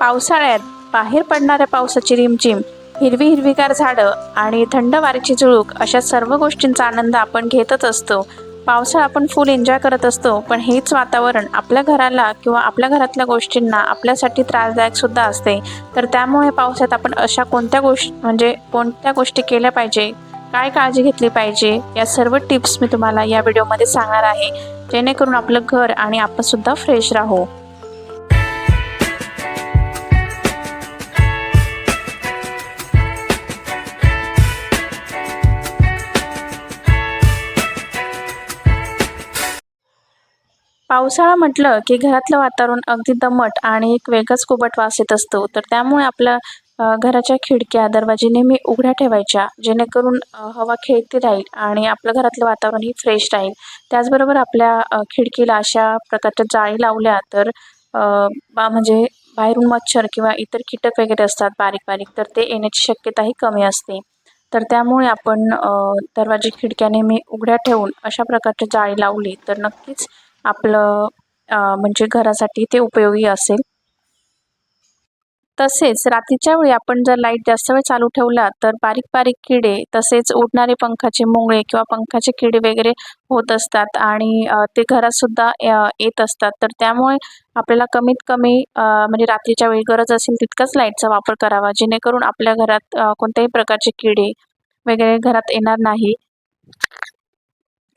पावसाळ्यात बाहेर पडणाऱ्या पावसाची रिमझिम हिरवी हिरवीगार झाडं आणि थंड वारीची झुळूक अशा सर्व गोष्टींचा आनंद आपण घेतच असतो. पावसाळा आपण फुल एन्जॉय करत असतो पण हेच वातावरण आपल्या घराला किंवा आपल्या घरातल्या गोष्टींना आपल्यासाठी त्रासदायक सुद्धा असते. तर त्यामुळे पावसात आपण अशा कोणत्या गोष्टी म्हणजे कोणत्या गोष्टी केल्या पाहिजे काय काळजी घेतली पाहिजे या सर्व टिप्स मी तुम्हाला या व्हिडिओमध्ये सांगणार आहे. जेणेकरून आपलं घर आणि आपण सुद्धा फ्रेश राहू. पावसाळा म्हटलं की घरातलं वातावरण अगदी दमट आणि एक वेगळाच कुबट वास येत असतो. तर त्यामुळे आपल्या घराच्या खिडक्या दरवाजे नेहमी उघड्या ठेवायच्या जेणेकरून हवा खेळती राहील आणि आपलं घरातलं वातावरणही फ्रेश राहील. त्याचबरोबर आपल्या खिडकीला अशा प्रकारच्या जाळी लावल्या तर बा म्हणजे बाहेरून मच्छर किंवा इतर कीटक वगैरे असतात बारीक बारीक तर ते येण्याची शक्यताही कमी असते. तर त्यामुळे आपण दरवाजे खिडक्या नेहमी उघड्या ठेवून अशा प्रकारची जाळी लावली तर नक्कीच आपलं म्हणजे घरासाठी ते उपयोगी असेल. तसेच रात्रीच्या वेळी आपण जर लाइट जास्त वेळ चालू ठेवला तर बारीक बारीक किडे तसेच उडणारे पंखाचे मुंगळे किंवा पंखाचे किडे वगैरे होत असतात आणि ते घरात सुद्धा येत असतात. तर त्यामुळे आपल्याला कमीत कमी म्हणजे रात्रीच्या वेळी गरज असेल तितकाच लाईटचा वापर करावा जेणेकरून आपल्या घरात कोणत्याही प्रकारचे किडे वगैरे घरात येणार नाही.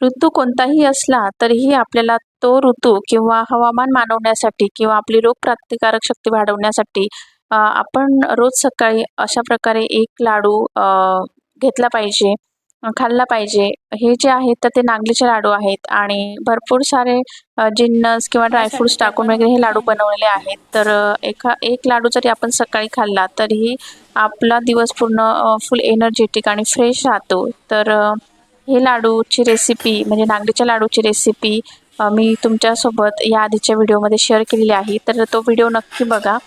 ऋतू कोणताही असला तरीही आपल्याला तो ऋतू किंवा हवामान मानवण्यासाठी किंवा आपली रोगप्रतिकारक शक्ती वाढवण्यासाठी आपण रोज सकाळी अशा प्रकारे एक लाडू घेतला पाहिजे खाल्ला पाहिजे. हे जे आहेत तर ते नागलीचे लाडू आहेत आणि भरपूर सारे जिन्नस किंवा ड्रायफ्रुट्स टाकून वगैरे हे लाडू बनवलेले आहेत. तर एका एक लाडू जरी आपण सकाळी खाल्ला तरीही आपला दिवस पूर्ण फुल एनर्जेटिक आणि फ्रेश राहतो. तर हे लाडूची रेसिपी म्हणजे नागलीच्या लाडूची रेसिपी मी तुमच्यासोबत या आधीच्या व्हिडिओमध्ये शेअर केलेली आहे. तर तो व्हिडिओ नक्की बघा.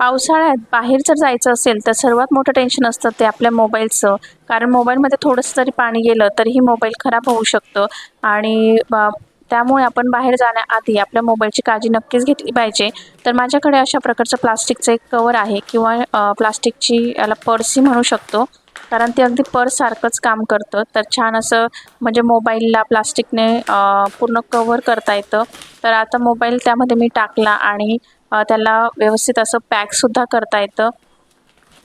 पावसाळ्यात बाहेर जर जायचं असेल तर सर्वात मोठं टेन्शन असतं ते आपल्या मोबाईलचं कारण मोबाईलमध्ये थोडंसं जरी पाणी गेलं तरीही मोबाईल खराब होऊ शकतं. आणि त्यामुळे आपण बाहेर जाण्याआधी आपल्या मोबाईलची काळजी नक्कीच घेतली पाहिजे. तर माझ्याकडे अशा प्रकारचं प्लास्टिकचं एक कवर आहे किंवा प्लास्टिकची याला पर्सही म्हणू शकतो. कारण ते अगदी पर्ससारखंच काम करतं. तर छान असं म्हणजे मोबाईलला प्लास्टिकने पूर्ण कवर करता येतं. तर आता मोबाईल त्यामध्ये मी टाकला आणि त्याला व्यवस्थित असं पॅकसुद्धा करता येतं.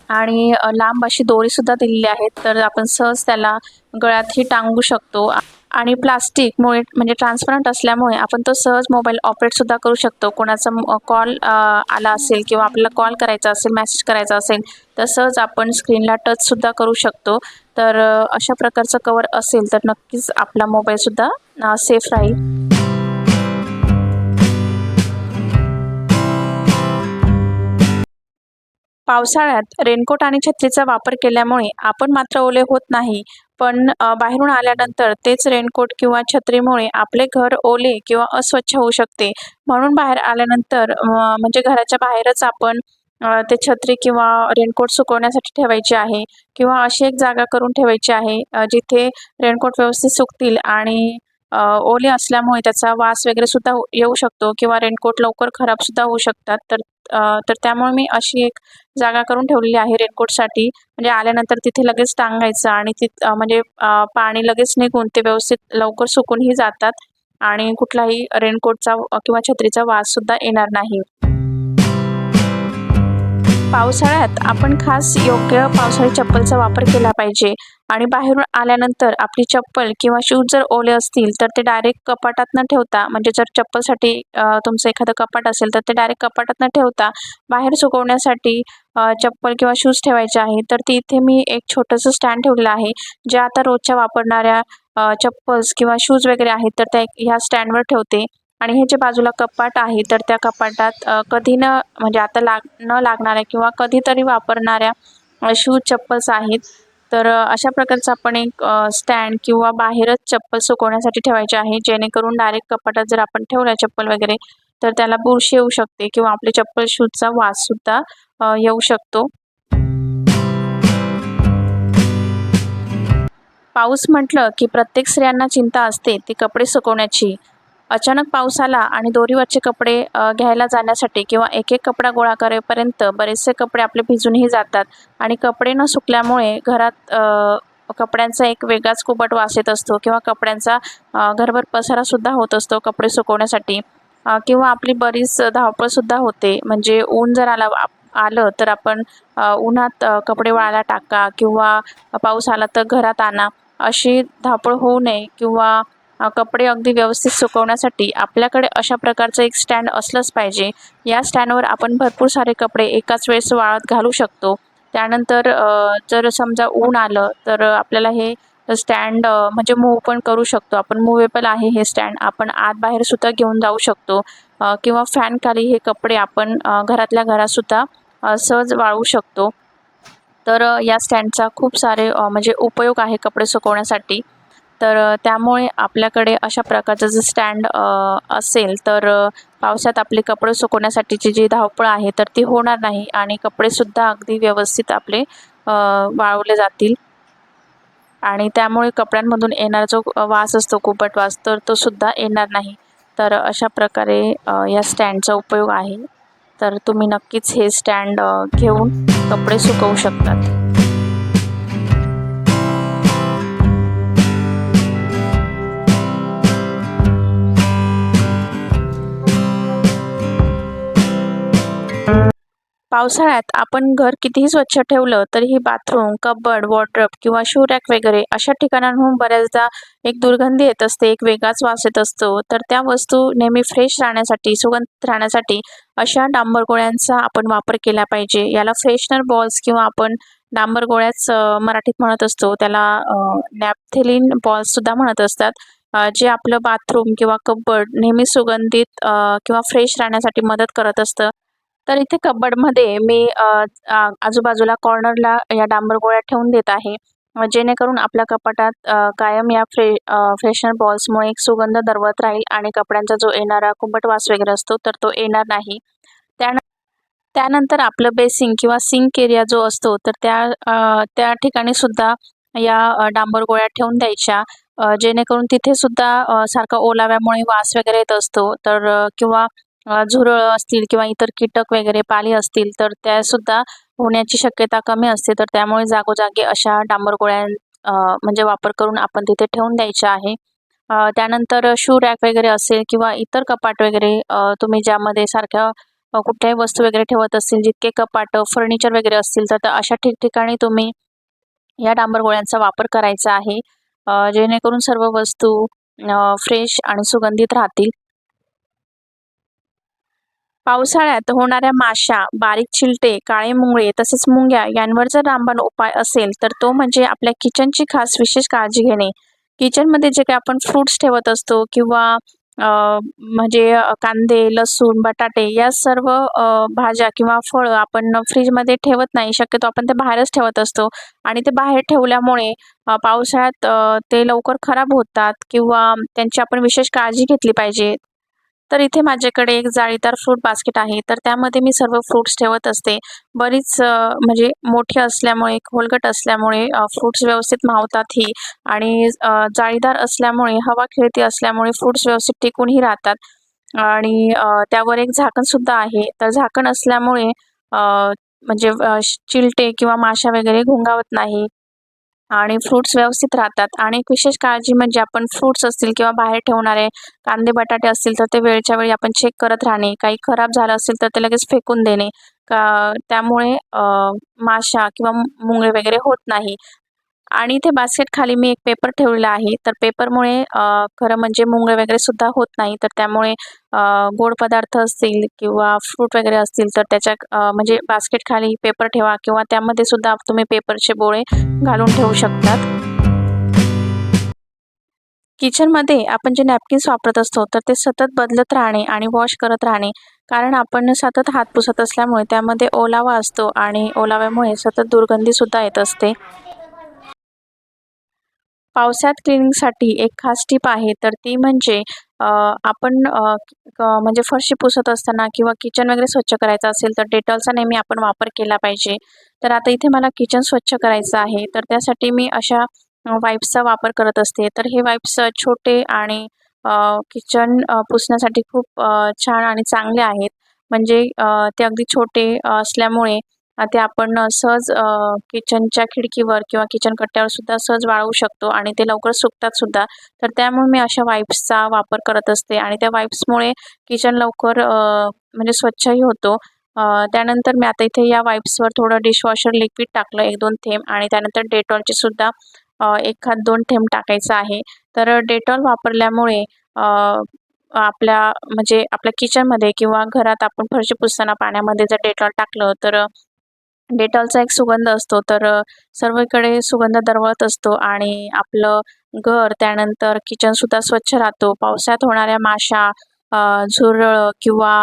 आणि लांब अशी दोरीसुद्धा दिलेली आहेत. तर आपण सहज त्याला गळ्यातही टांगू शकतो. आणि प्लास्टिकमुळे म्हणजे ट्रान्सपरंट असल्यामुळे आपण तो सहज मोबाईल ऑपरेटसुद्धा करू शकतो. कोणाचा कॉल आला असेल किंवा आपल्याला कॉल करायचा असेल मेसेज करायचा असेल तर सहज आपण स्क्रीनला टचसुद्धा करू शकतो. तर अशा प्रकारचं कवर असेल तर नक्कीच आपला मोबाईलसुद्धा सेफ राहील. पावसाळ्यात रेनकोट आणि छत्रीचा वापर केल्यामुळे आपण मात्र ओले होत नाही. पण बाहेरून आल्यानंतर तेच रेनकोट किंवा छत्रीमुळे आपले घर ओले किंवा अस्वच्छ होऊ शकते. म्हणून बाहेर आल्यानंतर म्हणजे घराच्या बाहेरच आपण ते छत्री किंवा रेनकोट सुकवण्यासाठी ठेवायचे आहे किंवा अशी एक जागा करून ठेवायची आहे जिथे रेनकोट व्यवस्थित सुकतील आणि ओले असल्यामुळे त्याचा वास वगैरे सुद्धा येऊ शकतो किंवा रेनकोट लवकर खराब सुद्धा होऊ शकतात. तर तर त्यामुळे मी अशी एक जागा करून ठेवलेली आहे रेनकोटसाठी. म्हणजे आल्यानंतर तिथे लगेच टांगायचं आणि तिथ म्हणजे पाणी लगेच निघून ते व्यवस्थित लवकर सुकूनही जातात. आणि कुठलाही रेनकोटचा किंवा छत्रीचा वास सुद्धा येणार नाही. पावसाळ्यात आपण खास योग्य पावसाळी चप्पलचा वापर केला पाहिजे. आणि बाहेरून आल्यानंतर आपली चप्पल किंवा शूज जर ओले असतील तर ते डायरेक्ट कपाटात न ठेवता म्हणजे जर चप्पलसाठी तुमचं एखादं कपाट असेल तर ते डायरेक्ट कपाटात न ठेवता बाहेर सुकवण्यासाठी चप्पल किंवा शूज ठेवायचे आहे. तर ती इथे मी एक छोटंसं स्टँड ठेवलेलं आहे जे आता रोजच्या वापरणाऱ्या चप्पल्स किंवा शूज वगैरे आहेत तर त्या ह्या स्टँडवर ठेवते. आणि ह्याच्या जे बाजूला कपाट आहे तर त्या कपाटात कधी न म्हणजे आता लाग न लागणाऱ्या किंवा कधीतरी वापरणाऱ्या शूज चप्पल्स आहेत. तर अशा प्रकारचं आपण एक स्टँड किंवा बाहेरच चप्पल सुकवण्यासाठी ठेवायचे आहे. जेणेकरून डायरेक्ट कपाटात जर आपण ठेवल्या चप्पल वगैरे तर त्याला बुरशी येऊ शकते किंवा आपले चप्पल शूजचा वाससुद्धा येऊ शकतो. पाऊस म्हटलं की प्रत्येक स्त्रियांना चिंता असते ती कपडे सुकवण्याची. अचानक पाऊस आला आणि दोरीवरचे कपडे घ्यायला जाण्यासाठी किंवा एक एक कपडा गोळा करेपर्यंत बरेचसे कपडे आपले भिजूनही जातात आणि कपडे न सुकल्यामुळे घरात कपड्यांचा एक वेगळाच कुबट वास येत असतो किंवा कपड्यांचा घरभर पसारासुद्धा होत असतो कपडे सुकवण्यासाठी. किंवा आपली बरीच धावपळसुद्धा होते. म्हणजे ऊन जर आला आलं तर आपण उन्हात कपडे वाळायला टाका किंवा पाऊस आला तर घरात आणा. अशी धावपळ होऊ नये किंवा कपडे अगदी व्यवस्थित सुकवण्यासाठी आपल्याकडे अशा प्रकारचं एक स्टँड असलंच पाहिजे. या स्टँडवर आपण भरपूर सारे कपडे एकाच वेळेस वाळत घालू शकतो. त्यानंतर जर समजा ऊन आलं तर आपल्याला हे स्टँड म्हणजे मूव पण करू शकतो. आपण मुवेबल आहे हे स्टँड आपण आत बाहेरसुद्धा घेऊन जाऊ शकतो. किंवा फॅनखाली हे कपडे आपण घरातल्या घरातसुद्धा सहज वाळवू शकतो. तर या स्टँडचा खूप सारे म्हणजे उपयोग आहे कपडे सुकवण्यासाठी. तर त्यामुळे आपल्याकडे अशा प्रकारचं जर स्टँड असेल तर पावसात आपले कपडे सुकवण्यासाठीची जी धावपळ आहे तर ती होणार नाही आणि कपडेसुद्धा अगदी व्यवस्थित आपले वाळवले जातील. आणि त्यामुळे कपड्यांमधून येणारा जो वास असतो कुपट वास तर तो सुद्धा येणार नाही. तर अशा प्रकारे या स्टँडचा उपयोग आहे. तर तुम्ही नक्कीच हे स्टँड घेऊन कपडे सुकवू शकतात. पावसाळ्यात आपण घर कितीही स्वच्छ ठेवलं तरीही बाथरूम कबड वॉर्डरोब किंवा शू रॅक वगैरे अशा ठिकाणांहून बऱ्याचदा एक दुर्गंधी येत असते एक वेगळाच वास येत असतो. तर त्या वस्तू नेहमी फ्रेश राहण्यासाठी सुगंधित राहण्यासाठी अशा डांबर गोळ्यांचा आपण वापर केला पाहिजे. याला फ्रेशनर बॉल्स किंवा आपण डांबर गोळ्याच मराठीत म्हणत असतो. त्याला नॅपथेलिन बॉल्ससुद्धा म्हणत असतात. जे आपलं बाथरूम किंवा कब्बड नेहमी सुगंधित किंवा फ्रेश राहण्यासाठी मदत करत असतं. तर इथे कबडमध्ये मी आजूबाजूला कॉर्नरला या डांबर गोळ्या ठेवून देत आहे. जेणेकरून आपल्या कपाटात कायम या फ्रे फ्रेशनर बॉल्समुळे एक सुगंध दरवत राहील आणि कपड्यांचा जो येणारा कुंभट वास वगैरे असतो तर तो येणार नाही. त्यान त्यानंतर आपलं बेसिंग किंवा सिंक एरिया जो असतो तर त्या त्या ठिकाणी सुद्धा या डांबर गोळ्या ठेवून द्यायच्या. जेणेकरून तिथे सुद्धा सारखा ओलाव्यामुळे वास वगैरे येत असतो. तर किंवा झुरळ असतील किंवा इतर कीटक वगैरे पाली असतील तर त्यासुद्धा होण्याची शक्यता कमी असते. तर त्यामुळे जागोजागी अशा डांबर गोळ्या म्हणजे वापर करून आपण तिथे ठेवून द्यायच्या आहे. त्यानंतर शू रॅक वगैरे असेल किंवा इतर कपाट वगैरे तुम्ही ज्यामध्ये सारख्या कुठल्याही वस्तू वगैरे ठेवत असतील जितके कपाट फर्निचर वगैरे असतील तर अशा ठिकठिकाणी तुम्ही या डांबर गोळ्यांचा वापर करायचा आहे. जेणेकरून सर्व वस्तू फ्रेश आणि सुगंधित राहतील. पावसाळ्यात होणाऱ्या माशा बारीक चिलटे काळे मुंगळे तसेच मुंग्या यांवर जर रामबाण उपाय असेल तर तो म्हणजे आपल्या किचनची खास विशेष काळजी घेणे. किचनमध्ये जे काही आपण फ्रूट्स ठेवत असतो किंवा अ, म्हणजे कांदे लसूण बटाटे या सर्व भाज्या किंवा फळं आपण फ्रीजमध्ये ठेवत नाही. शक्यतो आपण ते बाहेरच ठेवत असतो आणि ते बाहेर ठेवल्यामुळे पावसाळ्यात ते लवकर खराब होतात किंवा त्यांची आपण विशेष काळजी घेतली पाहिजे. तर इथे माझ्याकडे एक जाळीदार फ्रूट बास्केट आहे. तर त्यामध्ये मी सर्व फ्रूट्स ठेवत असते. बरीच म्हणजे मोठी असल्यामुळे खोलगट असल्यामुळे फ्रूट्स व्यवस्थित मावतातही आणि जाळीदार असल्यामुळे हवा खेळती असल्यामुळे फ्रूट्स व्यवस्थित टिकूनही राहतात. आणि त्यावर एक झाकण सुद्धा आहे. तर झाकण असल्यामुळे म्हणजे चिलटे किंवा माशा वगैरे घोंगावत नाही. आणि फ्रूट्स व्यवस्थित राहतात. आणि एक विशेष काळजी म्हणजे आपण फ्रूट्स असतील किंवा बाहेर ठेवणारे कांदे बटाटे असतील तर ते वेळच्या वेळी आपण चेक करत राहणे. काही खराब झालं असेल तर ते लगेच फेकून देणे. का त्यामुळे माशा किंवा मुंगळे वगैरे होत नाही. आणि ते बास्केट खाली मी एक पेपर ठेवलेला आहे. तर पेपरमुळे खरं म्हणजे मुंगळे वगैरे सुद्धा होत नाही. तर त्यामुळे गोड पदार्थ असतील किंवा फ्रूट वगैरे असतील तर त्याच्या म्हणजे बास्केट खाली पेपर ठेवा किंवा त्यामध्ये सुद्धा तुम्ही पेपरचे बोळे घालून ठेवू शकतात. किचनमध्ये आपण जे नॅपकिन्स वापरत असतो तर ते सतत बदलत राहणे आणि वॉश करत राहणे. कारण आपण सतत हात पुसत असल्यामुळे त्यामध्ये ओलावा असतो आणि ओलाव्यामुळे सतत दुर्गंधीसुद्धा येत असते. पावसात क्लिनिंगसाठी एक खास टीप आहे. तर ती म्हणजे आपण म्हणजे फरशी पुसत असताना किंवा किचन वगैरे स्वच्छ करायचं असेल तर डेटॉलचा नेहमी आपण वापर केला पाहिजे. तर आता इथे मला किचन स्वच्छ करायचं आहे. तर त्यासाठी मी अशा वाईप्सचा वापर करत असते. तर हे वाईप्स छोटे आणि किचन पुसण्यासाठी खूप छान आणि चांगले आहेत. म्हणजे ते अगदी छोटे असल्यामुळे ते आपण सहज किचनच्या खिडकीवर किंवा किचन कट्ट्यावर सुद्धा सहज वाळवू शकतो आणि ते लवकर सुकतात सुद्धा. तर त्यामुळे मी अशा वाईप्सचा वापर करत असते आणि त्या वाईप्समुळे किचन लवकर म्हणजे स्वच्छही होतो. त्यानंतर मी आता इथे या वाईप्सवर थोडं डिशवॉशर लिक्विड टाकलं एक दोन थेंब आणि त्यानंतर डेटॉलचे सुद्धा एखाद दोन थेंब टाकायचं आहे. तर डेटॉल वापरल्यामुळे आपल्या म्हणजे आपल्या किचनमध्ये किंवा घरात आपण फरशी पुसताना पाण्यामध्ये जर डेटॉल टाकलं तर डेटॉलचा एक सुगंध असतो. तर सर्वकडे सुगंध दरवळत असतो आणि आपलं घर त्यानंतर किचनसुद्धा स्वच्छ राहतो. पावसाळ्यात होणाऱ्या माशा झुरळ किंवा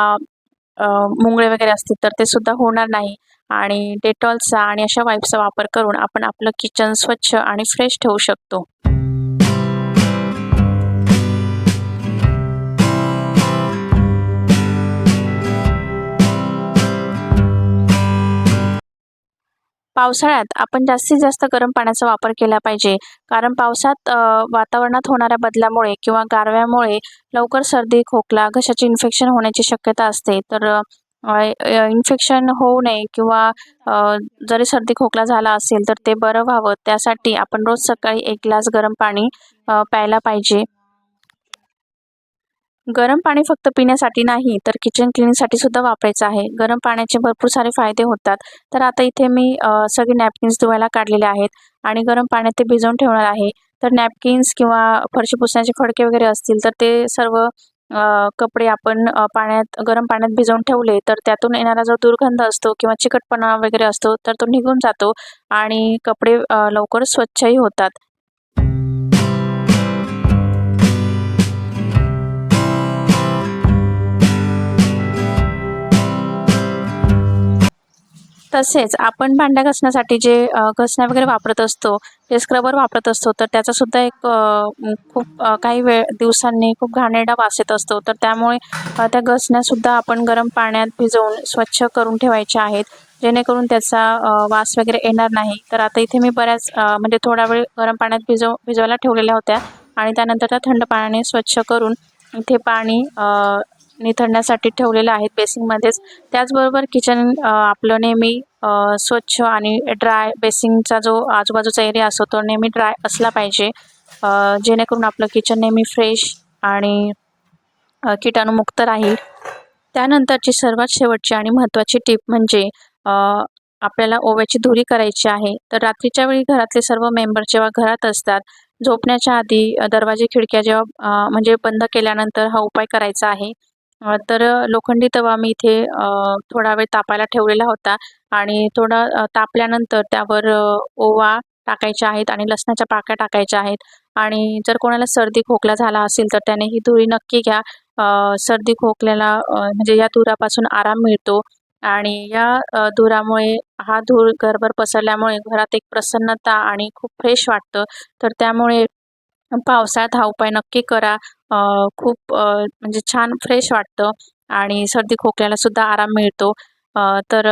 मुंगळे वगैरे असतील तर ते सुद्धा होणार नाही. आणि डेटॉलचा आणि अशा वाईप्सचा वापर करून आपण आपलं किचन स्वच्छ आणि फ्रेश ठेवू शकतो. पावसाळ्यात आपण जास्तीत जास्त गरम पाण्याचा वापर केला पाहिजे. कारण पावसात वातावरणात होणाऱ्या बदलामुळे किंवा गारव्यामुळे लवकर सर्दी खोकला घशाचे इन्फेक्शन होण्याची शक्यता असते. तर इन्फेक्शन होऊ नये किंवा जरी सर्दी खोकला झाला असेल तर ते बरं व्हावं. त्यासाठी आपण रोज सकाळी एक ग्लास गरम पाणी प्यायला पाहिजे. गरम पाणी फक्त पिण्यासाठी नाही तर किचन क्लिनिंगसाठी सुद्धा वापरायचं आहे. गरम पाण्याचे भरपूर सारे फायदे होतात. तर आता इथे मी सगळे नॅपकिन्स धुवायला काढलेले आहेत आणि गरम पाण्यात ते भिजवून ठेवणार आहे. तर नॅपकिन्स किंवा फरशी पुसण्याचे फडके वगैरे असतील तर ते सर्व कपडे आपण पाण्यात गरम पाण्यात भिजवून ठेवले तर त्यातून येणारा जो दुर्गंध असतो किंवा चिकटपणा वगैरे असतो तर तो निघून जातो आणि कपडे लवकर स्वच्छही होतात. तसेच आपण भांड्या घासण्यासाठी जे घसण्या वगैरे वापरत असतो ते स्क्रबर वापरत असतो तर त्याचासुद्धा एक खूप काही वेळ दिवसांनी खूप घाणेरडा वास येत असतो. तर त्यामुळे त्या घसण्यासुद्धा आपण गरम पाण्यात भिजवून स्वच्छ करून ठेवायच्या आहेत. जेणेकरून त्याचा वास वगैरे येणार नाही. तर आता इथे मी बऱ्याच म्हणजे थोडा वेळ गरम पाण्यात भिजव भिजवायला ठेवलेल्या होत्या. आणि त्यानंतर त्या थंड पाण्याने स्वच्छ करून इथे पाणी निथळण्यासाठी ठेवलेलं आहे बेसिंगमध्येच. त्याचबरोबर किचन आपलं नेहमी स्वच्छ आणि ड्राय बेसिंगचा जो आजूबाजूचा एरिया असतो तो नेहमी ड्राय असला पाहिजे. जेणेकरून आपलं किचन नेहमी फ्रेश आणि किटाणुमुक्त राहील. त्यानंतरची सर्वात शेवटची आणि महत्त्वाची टीप म्हणजे आपल्याला ओव्याची धुरी करायची आहे. तर रात्रीच्या वेळी घरातले सर्व मेंबर जेव्हा घरात असतात झोपण्याच्या आधी दरवाजे खिडक्या जेव्हा म्हणजे बंद केल्यानंतर हा उपाय करायचा आहे. तर लोखंडी तवा मी इथे थोडा वेळ तापायला ठेवलेला होता आणि थोडा तापल्यानंतर त्यावर ओवा टाकायच्या आहेत आणि लसणाच्या पाक्या टाकायच्या आहेत आणि जर कोणाला सर्दी खोकला झाला असेल तर त्याने ही धुरी नक्की घ्या. सर्दी खोकल्याला म्हणजे या धुरापासून आराम मिळतो आणि या धुरामुळे हा धूर घरभर पसरल्यामुळे घरात एक प्रसन्नता आणि खूप फ्रेश वाटतं. तर त्यामुळे पावसाळ्यात हा उपाय नक्की करा. खूप म्हणजे छान फ्रेश वाटतं आणि सर्दी खोकल्याला सुद्धा आराम मिळतो. तर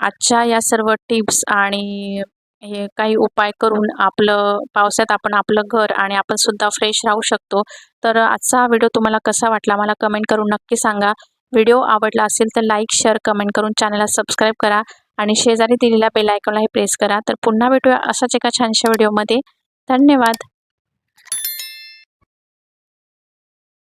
आजच्या या सर्व टिप्स आणि हे काही उपाय करून आपलं पावसात आपण आपलं घर आणि आपण सुद्धा फ्रेश राहू शकतो. तर आजचा हा व्हिडिओ तुम्हाला कसा वाटला मला कमेंट करून नक्की सांगा. व्हिडिओ आवडला असेल तर लाईक शेअर कमेंट करून चॅनलला सबस्क्राईब करा आणि शेजारी दिलेल्या बेल आयकॉनलाही प्रेस करा. तर पुन्हा भेटूया असाच एका छानशा व्हिडिओमध्ये धन्यवाद.